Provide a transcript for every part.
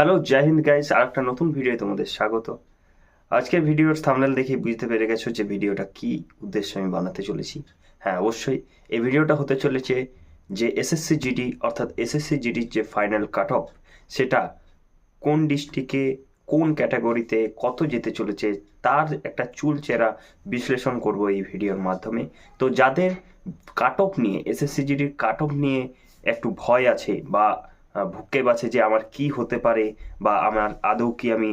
Hello, Jai Hind guys আর একটা নতুন ভিডিও তোমাদের স্বাগত। আজকের ভিডিওর থামনেল দেখে বুঝতে পেরে গেছো যে ভিডিওটা কি উদ্দেশ্যে আমি বানাতে চলেছি। হ্যাঁ অবশ্যই এই ভিডিওটা হতে চলেছে যে এসএসসি জিডি, অর্থাৎ এসএসসি জিডির যে ফাইনাল কাট অফ সেটা কোন ডিস্ট্রিক্টে, কোন ক্যাটাগরিতে, কত যেতে চলেছে, তার একটা চুলচেরা বিশ্লেষণ করব এই ভিডিওর মাধ্যমে। তো যাদের কাট অফ নিয়ে, এসএসসি জিডির কাট অফ নিয়ে একটু ভয় আছে বা ভুক্কেব আছে যে আমার কি হতে পারে বা আমার আদৌ কি আমি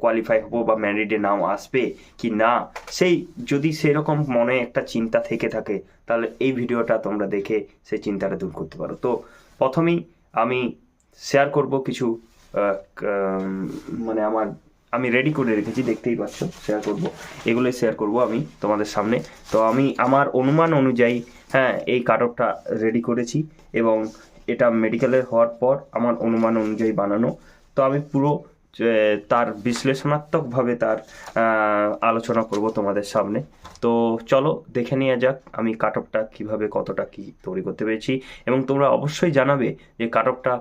কোয়ালিফাই হব বা ম্যারিডে নাম আসবে কি না, সেই যদি সেরকম মনে একটা চিন্তা থেকে থাকে, তাহলে এই ভিডিওটা তোমরা দেখে সেই চিন্তাটা দূর করতে পারো। তো প্রথমেই আমি শেয়ার করব কিছু মানে আমার, আমি রেডি করে রেখেছি, দেখতেই পাচ্ছ শেয়ার করব। এগুলোই শেয়ার করব আমি তোমাদের সামনে। তো আমি আমার অনুমান অনুযায়ী হ্যাঁ এই কাট রেডি করেছি এবং এটা মেডিকেলের হওয়ার পর আমার অনুমান অনুযায়ী বানানো। তো আমি পুরো তার বিশ্লেষণাত্মকভাবে তার আলোচনা করব তোমাদের সামনে। তো চলো, দেখে নেওয়া যাক আমি কাট অফটা কীভাবে, কতটা কি তৈরি করতে পেরেছি। এবং তোমরা অবশ্যই জানাবে যে কাট অফটা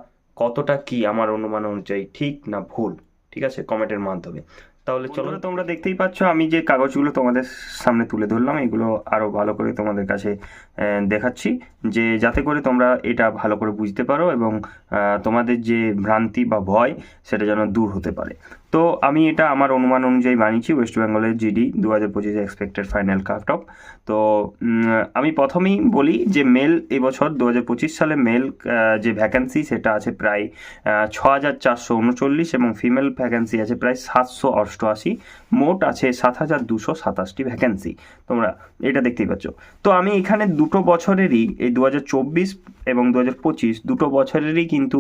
কতটা কি আমার অনুমান অনুযায়ী ঠিক না ভুল, ঠিক আছে? কমেন্টের মাধ্যমে। তাহলে চলো তোমরা দেখতেই পাচ্ছ আমি যে কাগজগুলো তোমাদের সামনে তুলে ধরলাম এগুলো আরও ভালো করে তোমাদের কাছে দেখাচ্ছি যে যাতে করে তোমরা এটা ভালো করে বুঝতে পারো এবং তোমাদের যে ভ্রান্তি বা ভয় সেটা যেন দূর হতে পারে। তো আমি এটা আমার অনুমান অনুযায়ী বানিয়েছি ওয়েস্ট বেঙ্গলের জিডি দু হাজার পঁচিশে এক্সপেক্টেড ফাইনাল কাট অফ তো আমি প্রথমেই বলি যে মেল এবছর দু হাজার পঁচিশ সালে মেল যে ভ্যাকেন্সি সেটা আছে প্রায় ছ হাজার চারশো উনচল্লিশ এবং ফিমেল ভ্যাকেন্সি আছে প্রায় সাতশো অষ্টআশি। মোট আছে সাত হাজার দুশো সাতাশটি ভ্যাকেন্সি তোমরা এটা দেখতেই পাচ্ছ। তো আমি এখানে দুটো বছরেরই এই দু হাজার চব্বিশ এবং দু হাজার পঁচিশ দুটো বছরেরই কিন্তু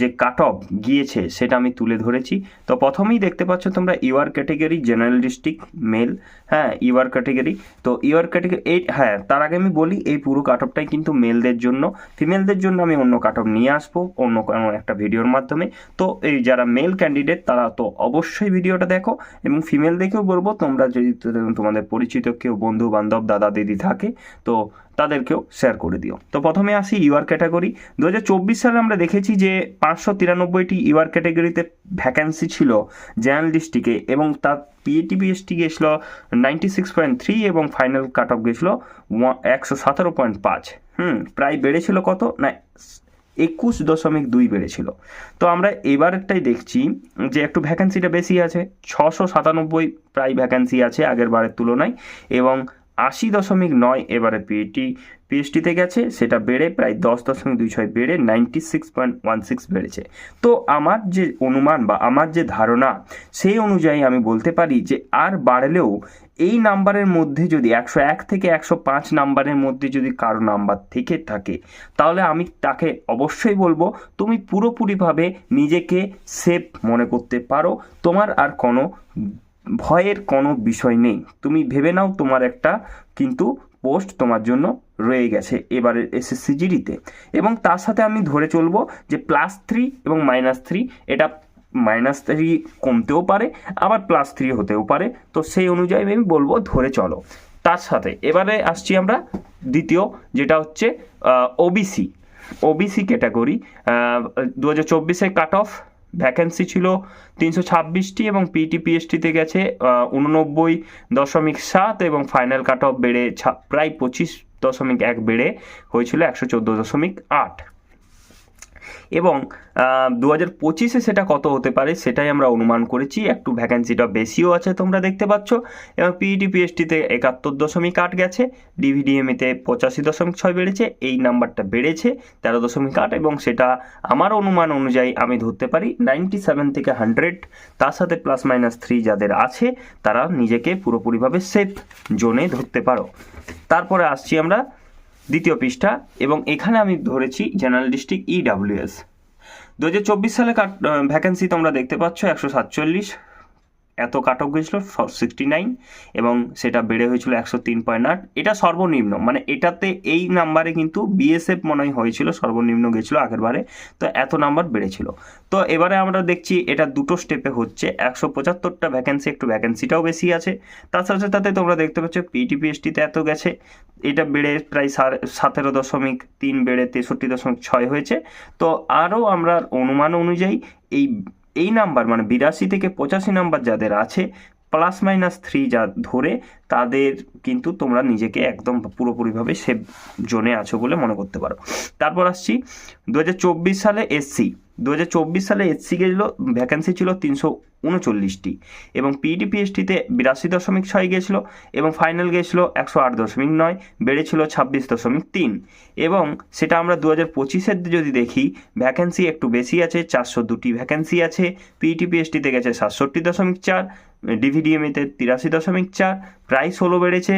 যে কাট অফ গিয়েছে সেটা আমি তুলে ধরেছি। তো প্রথমেই দেখতে পাচ্ছ তোমরা UR category, general district, male হ্যাঁ ইউআর ক্যাটেগরি। তো ইউআর ক্যাটেগরি, এই হ্যাঁ তার আগে আমি বলি এই পুরো কাট অফটাই কিন্তু মেলদের জন্য। ফিমেলদের জন্য আমি অন্য কাট অফ নিয়ে আসব, অন্য কোনো একটা ভিডিওর মাধ্যমে। তো এই যারা মেল ক্যান্ডিডেট তারা তো অবশ্যই ভিডিওটা দেখো। এবং ফিমেলদেরকেও বলব, তোমরা যদি তোমাদের পরিচিত কেউ বন্ধু বান্ধব দাদা দিদি থাকে, তো তাদেরকেও শেয়ার করে দিও। তো প্রথমে আসি ইউআর ক্যাটাগরি দু হাজার চব্বিশ সালে আমরা দেখেছি যে পাঁচশো তিরানব্বইটি ইউআর ক্যাটাগরিতে ভ্যাকেন্সি ছিল জেনারেল ডিস্ট্রিক্টে এবং তার পিএটি পিএসটি গেছিল নাইনটি সিক্স পয়েন্ট থ্রি এবং ফাইনাল কাট অফ গেছিল একশো সতেরো পয়েন্ট পাঁচ। হুম, প্রায় বেড়েছিল কত? না, একুশ দশমিক দুই বেড়েছিল। তো আমরা এবারেরটাই দেখছি যে একটু ভ্যাকেন্সিটা বেশি আছে। ছশো সাতানব্বই প্রায় ভ্যাকেন্সি আছে আগের বারের তুলনায় এবং আশি দশমিক নয় এবারে পিএটি পিএইচডিতে গেছে, সেটা বেড়ে প্রায় দশ দশমিক দুই ছয় বেড়ে ninety six point one six বেড়েছে। তো আমার যে অনুমান বা আমার যে ধারণা, সেই অনুযায়ী আমি বলতে পারি যে আর বাড়লেও এই নাম্বারের মধ্যে যদি একশো এক থেকে একশো পাঁচ নাম্বারের মধ্যে যদি কারও নাম্বার থেকে থাকে, তাহলে আমি তাকে অবশ্যই বলব, তুমি পুরোপুরিভাবে নিজেকে সেফ মনে করতে পারো। তোমার আর কোনো ভয়ের কোনো বিষয় নেই। তুমি ভেবে নাও তোমার একটা কিন্তু পোস্ট তোমার জন্য রয়ে গেছে এবারের এসএসসি জিডিতে এবং তার সাথে আমি ধরে চলবো যে প্লাস থ্রি এবং মাইনাস থ্রি এটা মাইনাস থ্রি কমতেও পারে, আবার প্লাস থ্রি হতেও পারে। তো সেই অনুযায়ী আমি বলব ধরে চলো। তার সাথে এবারে আসছি আমরা দ্বিতীয়, যেটা হচ্ছে ওবিসি ওবিসি ক্যাটাগরি দু হাজার চব্বিশে কাট অফ ভ্যাকেন্সি ছিল তিনশো ছাব্বিশটি এবং পিটি পিএসটিতে গেছে উননব্বই দশমিক সাত এবং ফাইনাল কাট অফ বেড়ে প্রায় পঁচিশ দশমিক এক বেড়ে হয়েছিল একশো চোদ্দ দশমিক আট। এবং দু হাজার পঁচিশে সেটা কত হতে পারে সেটাই আমরা অনুমান করেছি। একটু ভ্যাকেন্সিটা বেশিও আছে তোমরা দেখতে পাচ্ছ। এবং পিইটি পিএসটিতে একাত্তর দশমিক আট গেছে ডিভিডিএমএতে পঁচাশি দশমিক ছয় বেড়েছে, এই নাম্বারটা বেড়েছে তেরো দশমিক আট এবং সেটা আমার অনুমান অনুযায়ী আমি ধরতে পারি নাইনটি সেভেন থেকে হান্ড্রেড তার সাথে প্লাস মাইনাস থ্রি যাদের আছে, তারা নিজেকে পুরোপুরিভাবে সেফ জোনে ধরতে পারো। তারপরে আসছি আমরা দ্বিতীয় পৃষ্ঠা, এবং এখানে আমি ধরেছি জেনারেল ডিস্ট্রিক্ট ইডাব্লিউএস দু হাজার চব্বিশ সালে ভ্যাকেন্সি তোমরা দেখতে পাচ্ছ, একশো সাতচল্লিশ। এত কাটক গেছিল সিক্সটি নাইন এবং সেটা বেড়ে হয়েছিল একশো তিন পয়েন্ট আট। এটা সর্বনিম্ন মানে এটাতে এই নাম্বারে কিন্তু বিএসএফ মনে হয় হয়েছিল, সর্বনিম্ন গেছিল আগের বারে, তো এত নাম্বার বেড়েছিল। তো এবারে আমরা দেখছি এটা দুটো স্টেপে হচ্ছে, একশো পঁচাত্তরটা ভ্যাকেন্সি একটু ভ্যাকেন্সিটাও বেশি আছে। তার সাথে সাথে তোমরা দেখতে পাচ্ছ পিটিপিএসটিতে এত গেছে, এটা বেড়ে প্রায় সতেরো দশমিক তিন বেড়ে তেষট্টি দশমিক ছয় হয়েছে। তো আরও আমরা অনুমান অনুযায়ী এই এই নাম্বার মানে বিরাশি থেকে পঁচাশি নাম্বার যাদের আছে প্লাস মাইনাস থ্রি যা ধরে, তাদের কিন্তু তোমরা নিজেকে একদম পুরোপুরিভাবে সেভ জোনে আছো বলে মনে করতে পারো। তারপর আসছি দু হাজার চব্বিশ সালে এসসি দু হাজার চব্বিশ সালে এসসি গেছিল ভ্যাকেন্সি ছিল তিনশো উনচল্লিশটি এবং পিডিপিএসটিতে বিরাশি দশমিক ছয় গেছিল এবং ফাইনাল গেছিল একশো আট দশমিক নয়, বেড়েছিল ছাব্বিশ দশমিক তিন এবং সেটা আমরা দু হাজার পঁচিশের যদি দেখি ভ্যাকেন্সি একটু বেশি আছে, চারশো দুটি ভ্যাকেন্সি আছে পিটিপিএসটিতে গেছে সাতষট্টি দশমিক চার ডিভিডিএমএতে তিরাশি দশমিক চার প্রায় ষোলো বেড়েছে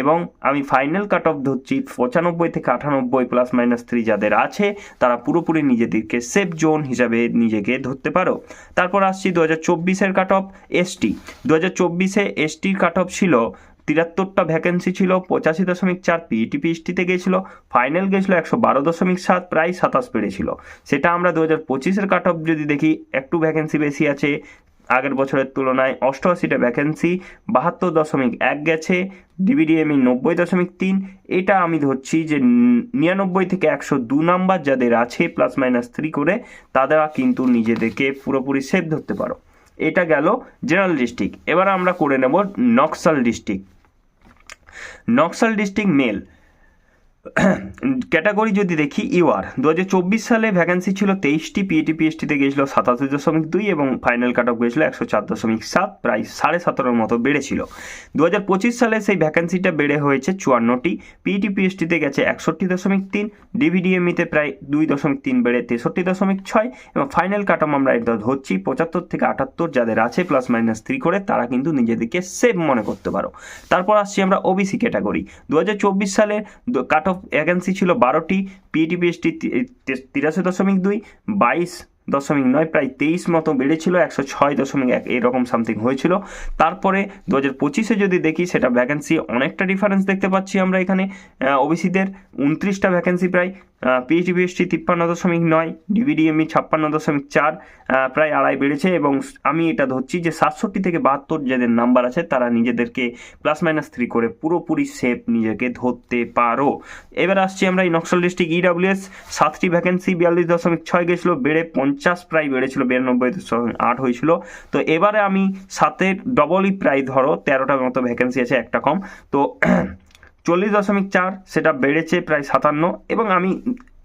এবং আমি ফাইনাল কাট অফ ধরছি পঁচানব্বই থেকে আটানব্বই প্লাস মাইনাস থ্রি যাদের আছে, তারা পুরোপুরি নিজেদেরকে সেফ জোন হিসাবে নিজেকে ধরতে পারো। তারপর আসছি দু হাজার চব্বিশের কাট অফ এসটি দু হাজার চব্বিশে এসটির কাট অফ ছিল, তিরাত্তরটা ভ্যাকেন্সি ছিল, পঁচাশি দশমিক চার পিইটিপিএসটিতে গেছিল ফাইনাল গেছিল একশো বারো দশমিক সাত, প্রায় সাতাশ পেরেছিল সেটা আমরা দু হাজার পঁচিশের কাট অফ যদি দেখি, একটু ভ্যাকেন্সি বেশি আছে আগের বছরের তুলনায় অষ্টআশিটা ভ্যাকেন্সি বাহাত্তর দশমিক এক গেছে ডিবিডিএমই নব্বই দশমিক তিন। এটা আমি ধরছি যে নিরানব্বই থেকে একশো দু নাম্বার যাদের আছে প্লাস মাইনাস থ্রি করে, তারা কিন্তু নিজেদেরকে পুরোপুরি সেভ ধরতে পারো। এটা গেল জেনারেল ডিস্ট্রিক্ট এবার আমরা করে নেব Naxal district Naxal district male category যদি দেখি ইউআর দু চব্বিশ সালে ভ্যাকেন্সি ছিল তেইশটি পিএটি পিএসটিতে গিয়েছিল সাতাশি দশমিক দুই এবং ফাইনাল কাট অফ গিয়েছিল একশো চার দশমিক সাত, প্রায় সাড়ে সতেরোর মতো বেড়েছিল। দু হাজার পঁচিশ সালে সেই ভ্যাকেন্সিটা বেড়ে হয়েছে চুয়ান্নটি পিইটি পিএসটিতে গেছে একষট্টি দশমিক তিন ডিভিডিএমইতে প্রায় দুই দশমিক তিন বেড়ে তেষট্টি দশমিক ছয় এবং ফাইনাল কাট অফ আমরা এটা ধরছি পঁচাত্তর থেকে আটাত্তর, যাদের আছে প্লাস মাইনাস থ্রি করে, তারা কিন্তু নিজেদেরকে সেভ মনে করতে পারো। তারপর আসছি আমরা ওবিসি ক্যাটাগরি দু হাজার চব্বিশ সালে কাট অফ ভ্যাকেন্সি ছিল বারোটি পিটিপিএসটি তিরাশি দশমিক দুই, বাইশ দশমিক নয়, প্রায় তেইশ মতো বেড়েছিল, একশো ছয় দশমিক এক, এরকম সামথিং হয়েছিল। তারপরে দু হাজার পঁচিশে যদি দেখি, সেটা ভ্যাকেন্সি অনেকটা ডিফারেন্স দেখতে পাচ্ছি আমরা এখানে ওবিসিদের উনত্রিশটা ভ্যাকেন্সি প্রায় পিএইচডি বিএসটি তিপ্পান্ন দশমিক নয় ডিভিডিএমই ছাপ্পান্ন দশমিক চার প্রায় আড়াই বেড়েছে এবং আমি এটা ধরছি যে সাতষট্টি থেকে বাহাত্তর যাদের নাম্বার আছে তারা নিজেদেরকে প্লাস মাইনাস থ্রি করে পুরোপুরি সেফ নিজেকে ধরতে পারো। এবার আসছি আমরা এই নকশাল ডিস্ট্রিক্ট ইডাব্লিউএস সাতটি ভ্যাকেন্সি বিয়াল্লিশ দশমিক ছয় গেছিল, বেড়ে পঞ্চাশ প্রায় বেড়েছিল, বিরানব্বই দশমিক আট হয়েছিল। তো এবারে আমি সাতের ডবলই প্রায় ধরো, তেরোটার মতো ভ্যাকেন্সি আছে, একটা কম। তো চল্লিশ দশমিক চার, সেটা বেড়েছে প্রায় সাতান্ন। এবং আমি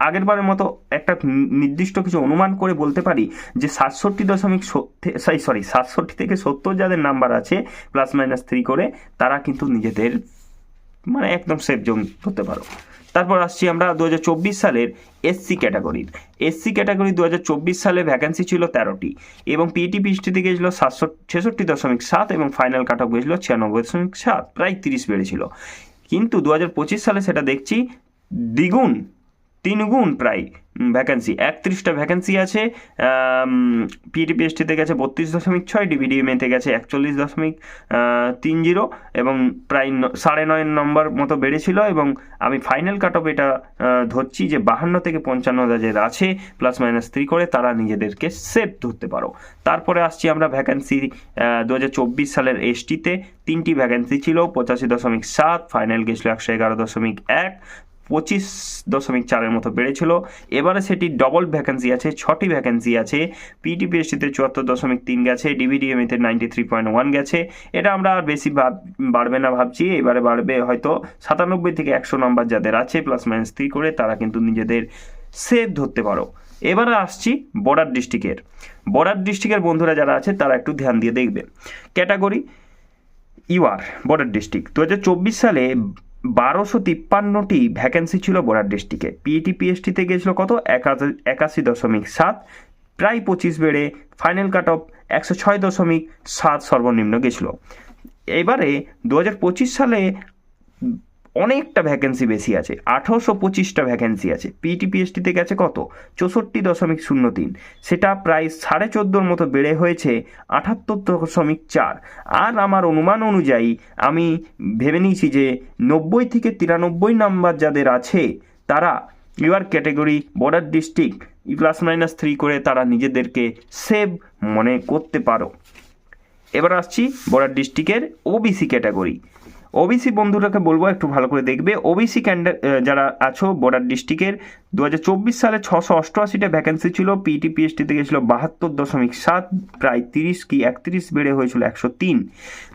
আগেরবারের মতো একটা নির্দিষ্ট কিছু অনুমান করে বলতে পারি যে সাতষট্টি দশমিক সরি সাতষট্টি থেকে সত্তর যাদের নাম্বার আছে প্লাস মাইনাস থ্রি করে, তারা কিন্তু নিজেদের মানে একদম সেফ জোন হতে পারো। তারপর আসছি আমরা দু হাজার চব্বিশ সালের এসসি ক্যাটাগরির এসসি ক্যাটাগরি দু হাজার চব্বিশ সালে ভ্যাকেন্সি ছিল তেরোটি এবং পিটি পিএইচটিতে গিয়েছিল সাতশো ছেষট্টি দশমিক সাত এবং ফাইনাল কাট অফ গিয়েছিল ছিয়ানব্বই দশমিক সাত, প্রায় তিরিশ বেড়েছিল। কিন্তু দু হাজার পঁচিশ সালে সেটা দেখছি দ্বিগুণ তিনগুণ প্রায়। ভ্যাকেন্সি একত্রিশটা ভ্যাকেন্সি আছে পিটিপিএসটিতে গেছে বত্রিশ দশমিক ছয় ডিভিডিএমএতে গেছে একচল্লিশ দশমিক তিন জিরো এবং প্রায় সাড়ে নয় নম্বর মতো বেড়েছিল এবং আমি ফাইনাল কাট অফ এটা ধরছি যে বাহান্ন থেকে পঞ্চান্ন যাদের আছে প্লাস মাইনাস থ্রি করে তারা নিজেদেরকে সেভ ধরতে পারো। তারপরে আসছি আমরা ভ্যাকেন্সি দু হাজার চব্বিশ সালের এসটিতে তিনটি ভ্যাকেন্সি ছিল, পঁচাশি দশমিক সাত ফাইনাল গেছিল একশো এগারো দশমিক এক পঁচিশ দশমিক চারের মতো বেড়েছিল। এবারে সেটি ডবল ভ্যাকেন্সি আছে, ছটি ভ্যাকেন্সি আছে। পিটিপিএসটিতে চুয়াত্তর দশমিক তিন গেছে ডিভিডিএমএতে নাইনটি থ্রি পয়েন্ট ওয়ান গেছে। এটা আমরা আর বেশি ভাব, বাড়বে না ভাবছি। এবারে বাড়বে হয়তো সাতানব্বই থেকে একশো নম্বর যাদের আছে প্লাস মাইনাস থ্রি করে তারা কিন্তু নিজেদের সেভ ধরতে পারো। এবারে আসছি বর্ডার ডিস্ট্রিক্টের। বর্ডার ডিস্ট্রিক্টের বন্ধুরা যারা আছে, তারা একটু ধ্যান দিয়ে দেখবে। Category UR border district. দু হাজার চব্বিশ সালে বারোশো তিপ্পান্নটি ভ্যাকেন্সি ছিল বোরার ডিস্ট্রিক্টে পিইটি পিএসটিতে গিয়েছিল কত? একাশি দশমিক সাত। প্রায় পঁচিশ বেড়ে ফাইনাল কাট অফ একশো ছয় দশমিক সাত সর্বনিম্ন গেছিল এবারে দু হাজার পঁচিশ সালে অনেকটা ভ্যাকেন্সি বেশি আছে, আঠারোশো পঁচিশটা ভ্যাকেন্সি আছে। পিটিপিএসটিতে গেছে কত? চৌষট্টি দশমিক শূন্য তিন। সেটা প্রায় সাড়ে চোদ্দোর মতো বেড়ে হয়েছে, আটাত্তর দশমিক চার। আর আমার অনুমান অনুযায়ী আমি ভেবে নিয়েছি যে নব্বই থেকে তিরানব্বই নাম্বার যাদের আছে, তারা UR category border district plus minus three করে তারা নিজেদেরকে সেভ মনে করতে পারো। এবার আসছি বর্ডার ডিস্ট্রিক্টের ওবিসি ক্যাটাগরি ওবিসি বন্ধুরাকে বলব, একটু ভালো করে দেখবে। ওবিসি ক্যান্ডা যারা আছো বর্ডার ডিস্ট্রিক্টের দু হাজার চব্বিশ সালে ছশো অষ্টআশিটা ভ্যাকেন্সি ছিল পিটি পিএসটিতে গেছিল বাহাত্তর দশমিক সাত, প্রায় তিরিশ কি একত্রিশ বেড়ে হয়েছিল একশো তিন।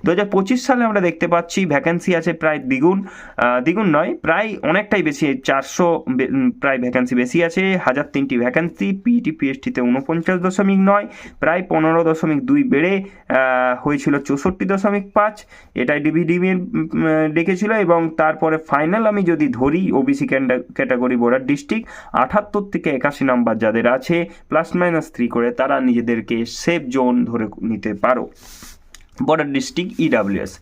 দু হাজার পঁচিশ সালে আমরা দেখতে পাচ্ছি ভ্যাকেন্সি আছে প্রায় দ্বিগুণ দ্বিগুণ নয়, প্রায় অনেকটাই বেশি, চারশো প্রায় ভ্যাকেন্সি বেশি আছে, হাজার তিনটি ভ্যাকেন্সি পিটি পিএসটিতে উনপঞ্চাশ দশমিক নয়, প্রায় পনেরো দশমিক দুই বেড়ে হয়েছিল চৌষট্টি দশমিক পাঁচ। এটাই ডিভিডিএম ডেকেছিল এবং তারপরে ফাইনাল আমি যদি ধরি ওবিসি ক্যাটাগরি বোর্ডার ডিস্ট্রিক্ট আটাত্তর থেকে একাশি নাম্বার যাদের আছে প্লাস মাইনাস থ্রি করে তারা নিজেদেরকে সেফ জোন ধরে নিতে পারো। বর্ডার ডিস্ট্রিক্ট ইডাব্লিউএস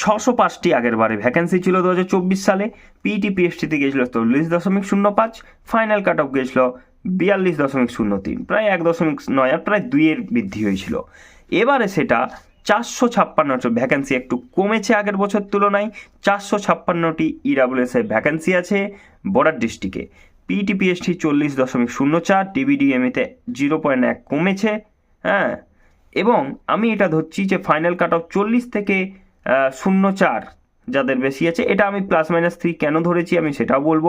ছশো পাঁচটি আগের বারে ভ্যাকেন্সি ছিল দু হাজার চব্বিশ সালে পিটি পিএসটিতে গিয়েছিল চল্লিশ দশমিক শূন্য পাঁচ ফাইনাল কাট অফ গিয়েছিল বিয়াল্লিশ দশমিক শূন্য তিন, প্রায় এক দশমিক নয়, আর প্রায় দুইয়ের বৃদ্ধি হয়েছিল। এবারে সেটা চারশো ছাপ্পান্নটি ভ্যাকেন্সি একটু কমেছে আগের বছর তুলনায়। চারশো ছাপ্পান্নটি ইডাব্লিউএস এর ভ্যাকেন্সি আছে বর্ডার ডিস্ট্রিক্টে। পিটিপিএসটি চল্লিশ দশমিক শূন্য চার টিবিডিএমএতে জিরো পয়েন্ট এক কমেছে হ্যাঁ? এবং আমি এটা ধরছি যে ফাইনাল কাট অফ চল্লিশ থেকে শূন্য চার যাদের বেশি আছে, এটা আমি প্লাস মাইনাস থ্রি কেন ধরেছি আমি সেটাও বলব।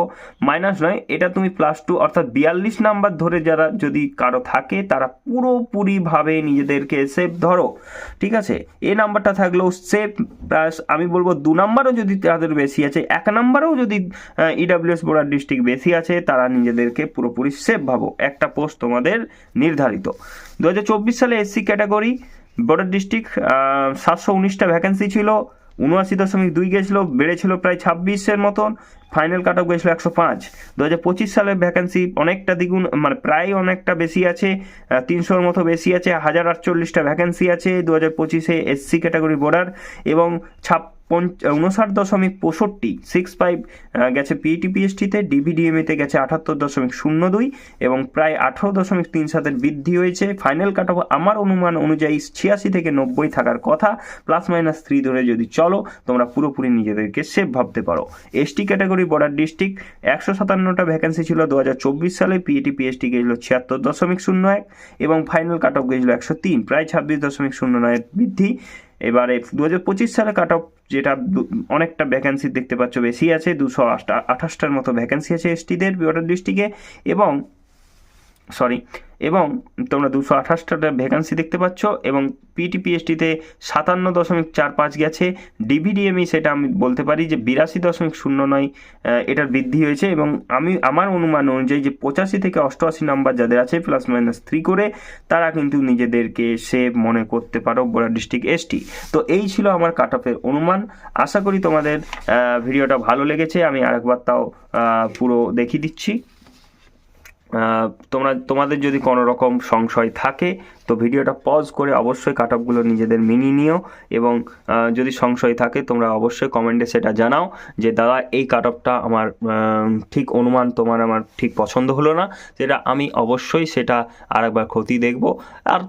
মাইনাস নয়, এটা তুমি প্লাস টু অর্থাৎ বিয়াল্লিশ নাম্বার ধরে যারা যদি কারও থাকে, তারা পুরোপুরিভাবে নিজেদেরকে সেফ ধরো, ঠিক আছে? এ নাম্বারটা থাকলেও সেফ প্লাস আমি বলব দু নাম্বারও যদি তাদের বেশি আছে, এক নাম্বারেও যদি ইডাব্লিউএস বোর্ডার ডিস্ট্রিক্ট বেশি আছে, তারা নিজেদেরকে পুরোপুরি সেফ ভাবো। একটা পোস্ট তোমাদের নির্ধারিত। দু হাজার চব্বিশ সালে এসসি ক্যাটাগরি বর্ডার ডিস্ট্রিক্ট সাতশো উনিশটা ভ্যাকেন্সি ছিল। উনআশি দশমিক দুই গেছিল বেড়েছিল প্রায় ছাব্বিশের মতন। ফাইনাল কাট অফ গেছিল একশো পাঁচ। দু হাজার পঁচিশ সালের ভ্যাকেন্সি অনেকটা দ্বিগুণ মানে প্রায় অনেকটা বেশি আছে তিনশোর মতো বেশি আছে, হাজার আটচল্লিশটা ভ্যাকেন্সি আছে দু হাজার পঁচিশে এসসি ক্যাটাগরি বর্ডার এবং ছাপ উনষাট দশমিক পঁয়ষট্টি সিক্স ফাইভ গেছে পিইটি পিএসটিতে ডিভিডিএমএতে গেছে আঠাত্তর দশমিক শূন্য দুই এবং প্রায় আঠারো দশমিক তিন সাতের বৃদ্ধি হয়েছে। ফাইনাল কাট অফ আমার অনুমান অনুযায়ী ছিয়াশি থেকে নব্বই থাকার কথা প্লাস মাইনাস থ্রি ধরে যদি চলো, তোমরা পুরোপুরি নিজেদেরকে সেফ ভাবতে পারো। এসটি ক্যাটাগরি বর্ডার ডিস্ট্রিক্ট, একশো সাতান্নটা ভ্যাকেন্সি ছিল দু হাজার চব্বিশ সালে পিএটি পিএসটি গেছিল ছিয়াত্তর দশমিক শূন্য এক এবং ফাইনাল কাট অফ গেছিল একশো তিন, প্রায় ছাব্বিশ দশমিক শূন্য নয়ের বৃদ্ধি। এবারে দু হাজার পঁচিশ সালে কাট অফ যেটা অনেকটা ভ্যাকেন্সি দেখতে পাচ্ছ বেশি আছে, দুশো আঠাশটার মতো ভ্যাকেন্সি আছে এসটিদের বর্ডার ডিস্ট্রিক্টে এবং সরি এবং তোমরা দুশো আঠাশটা ভ্যাকান্সি দেখতে পাচ্ছ এবং পিটিপিএসটিতে সাতান্ন দশমিক চার পাঁচ গেছে। ডিভিডিএমই সেটা আমি বলতে পারি যে বিরাশি দশমিক শূন্য নয় এটার বৃদ্ধি হয়েছে এবং আমি, আমার অনুমান অনুযায়ী যে পঁচাশি থেকে অষ্টআশি নাম্বার যাদের আছে প্লাস মাইনাস থ্রি করে, তারা কিন্তু নিজেদেরকে সেভ মনে করতে পারো বোরা ডিস্ট্রিক্ট এসটি তো এই ছিল আমার কাট অফের অনুমান। আশা করি তোমাদের ভিডিওটা ভালো লেগেছে। আমি আরেকবার তাও পুরো দেখিয়ে দিচ্ছি। তোমরা, তোমাদের যদি কোনো রকম সংশয় থাকে, তো ভিডিওটা পজ করে অবশ্যই কাট অফগুলো নিজেদের মিনিয়ে নিও এবং যদি সংশয় থাকে, তোমরা অবশ্যই কমেন্টে সেটা জানাও যে, দাদা, এই কাট আমার ঠিক অনুমান তোমার আমার ঠিক পছন্দ হলো না। যেটা আমি অবশ্যই সেটা আরেকবার ক্ষতি দেখব। আর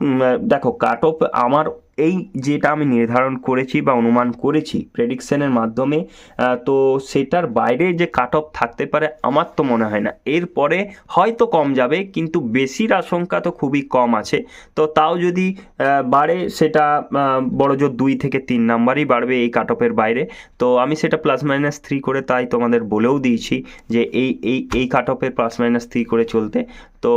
দেখো কাট আমার এই যেটা আমি নির্ধারণ করেছি বা অনুমান করেছি প্রেডিকশনের মাধ্যমে তো সেটার বাইরে যে কাট অফ থাকতে পারে আমার তো মনে হয় না। এরপরে হয়তো কম যাবে কিন্তু বেশির আশঙ্কা তো খুবই কম আছে। তো তাও যদি বাড়ে সেটা আহ, বড় জোর দুই থেকে তিন নাম্বারই বাড়বে এই কাট অফের বাইরে। তো আমি সেটা প্লাস মাইনাস থ্রি করে তাই তোমাদের বলেও দিয়েছি যে এই এই এই কাট অফের প্লাস মাইনাস থ্রি করে চলতে তো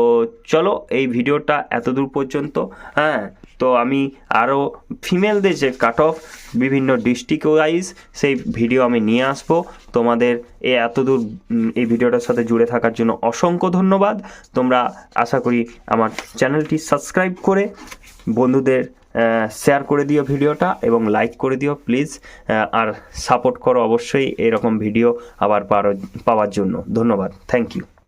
চলো এই ভিডিওটা এতদূর পর্যন্ত হ্যাঁ? তো আমি আরও ফিমেলদের যে কাট অফ বিভিন্ন ডিস্ট্রিক্ট ওয়াইজ সেই ভিডিও আমি নিয়ে আসব। তোমাদের এ এতদূর এই ভিডিওটার সাথে জুড়ে থাকার জন্য অসংখ্য ধন্যবাদ। তোমরা আশা করি আমার চ্যানেলটি সাবস্ক্রাইব করে বন্ধুদের শেয়ার করে দিও ভিডিওটা এবং লাইক করে দিও প্লিজ আর সাপোর্ট করো অবশ্যই এরকম ভিডিও আবার পাওয়ার জন্য। ধন্যবাদ। Thank you